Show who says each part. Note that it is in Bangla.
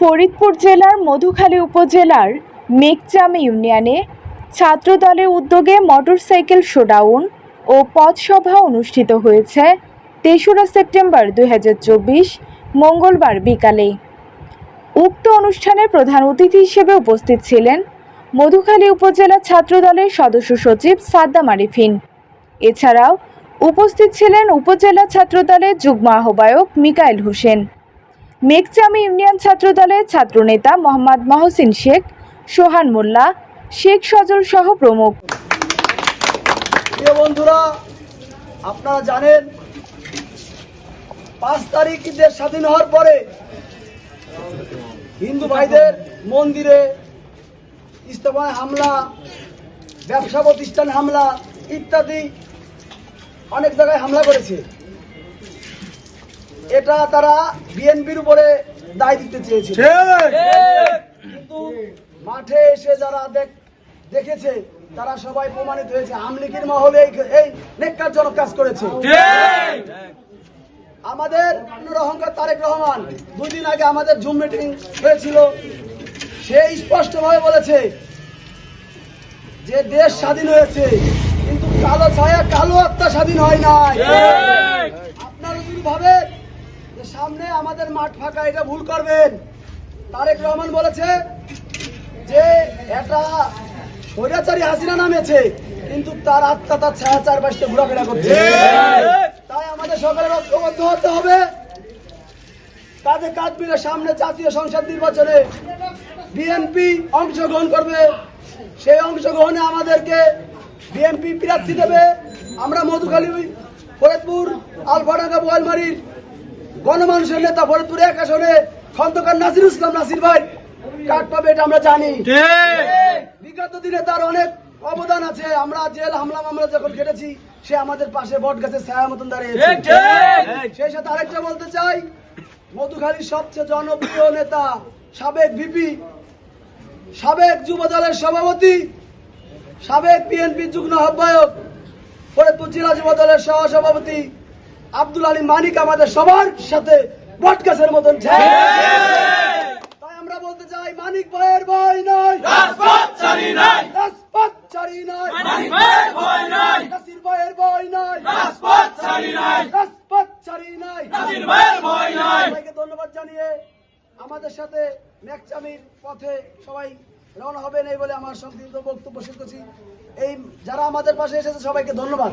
Speaker 1: ফরিদপুর জেলার মধুখালী উপজেলার মেঘচাম ইউনিয়নে ছাত্রদলের উদ্যোগে মোটরসাইকেল শোডাউন ও পথসভা অনুষ্ঠিত হয়েছে তেসরা সেপ্টেম্বর দু হাজার চব্বিশ, মঙ্গলবার বিকালে। উক্ত অনুষ্ঠানে প্রধান অতিথি হিসেবে উপস্থিত ছিলেন মধুখালী উপজেলা ছাত্রদলের সদস্য সচিব সাদ্দাম আরিফিন। এছাড়াও উপস্থিত ছিলেন উপজেলা ছাত্রদলের যুগ্ম আহ্বায়ক মিকাইল হোসেন। মেঘচামি ইউনিয়ন ছাত্রদলের ছাত্রনেতা মোহাম্মদ মহসিন শেখ, সোহান মোল্লা, শেখ সজল সহ প্রমুখ।
Speaker 2: বন্ধুরা, আপনারা জানেন, পাঁচ তারিখ দেশ স্বাধীন হওয়ার পরে হিন্দু ভাইদের মন্দিরে ইস্তফায় হামলা, ব্যবসা প্রতিষ্ঠান হামলা ইত্যাদি অনেক জায়গায় হামলা করেছে। এটা তারা বিএনপির উপরে দায় দিতে চেয়েছে কিন্তু মাঠে এসে যারা দেখেছে তারা সবাই প্রমাণিত হয়েছে আমলিকির মহলে এই- নেককারজনক কাজ করেছে। আমাদের অহংকার তারেক রহমান দুই দিন আগে আমাদের জুম মিটিং হয়েছিল। সে স্পষ্টভাবে বলেছে যে দেশ স্বাধীন হয়েছে কিন্তু কালো ছায়া কালো আত্মা স্বাধীন হয় নাই। আপনারা যদি ভাবেন যে সামনে আমাদের মাঠ ফাঁকা এটা ভুল করবেন। তারেক রহমান বলেছে যে এটা স্বৈরাচারী হাসিনা নামেছে কিন্তু তার আত্মা তার ছায়া চারপাশে ঘোরাফেরা করছে। তাই আমাদের সকালে ঐক্যবদ্ধ হতে হবে। কাঁধে কাঁধ মিলে সামনে জাতীয় সংসদ নির্বাচনে বিএনপি অংশগ্রহণ করবে। সেই অংশগ্রহণে আমাদেরকে বিএনপি প্রার্থী দেবে। আমরা মধুখালী ফরিদপুর আলফাডাঙ্গা বোয়ালমারির গণমানুষের নেতা ফরিদপুর এক আসনে খন্দকার নাসির ইসলাম নাসির ভাই। কাঠ পাবে এটা আমরা জানি। বিগত দিনে তার অনেক অবদান আছে। আমরা জেল হামলা মামলা যখন কেটেছি সে আমাদের পাশে বট গাছে ছায়া মতন দাঁড়িয়েছে সেই সাথে আরেকটা বলতে চাই মধুখালীর সবচেয়ে জনপ্রিয় নেতা সাবেক ভিপি সাবেক যুব দলের সভাপতি সাবেক বিএনপি যুগ্ম আহ্বায়ক ফরিদপুর জেলা যুব দলের সহ সভাপতি আব্দুল আলী মানিক আমাদের সবার সাথে বটগাছের মতন তাই আমরা বলতে চাই মানিক ভাইয়ের ভয় নয় রাজপথ ছাড়ি নাই। রাজপথ ছাড়ি নাই। মানিক ভাইয়ের ভয় নাই। নাসির ভাইয়ের ভয় নাই। রাজপথ ছাড়ি নাই। রাজপথ ছাড়ি নাই। নাসির ভাইয়ের ভয় নাই। সবাইকে ধন্যবাদ জানিয়ে আমাদের সাথে ম্যাকচামির পথে সবাই রওনা হবেন এই বলে আমার সংক্ষিপ্ত বক্তব্য শেষ করছি। এই যারা আমাদের পাশে এসেছে সবাইকে ধন্যবাদ।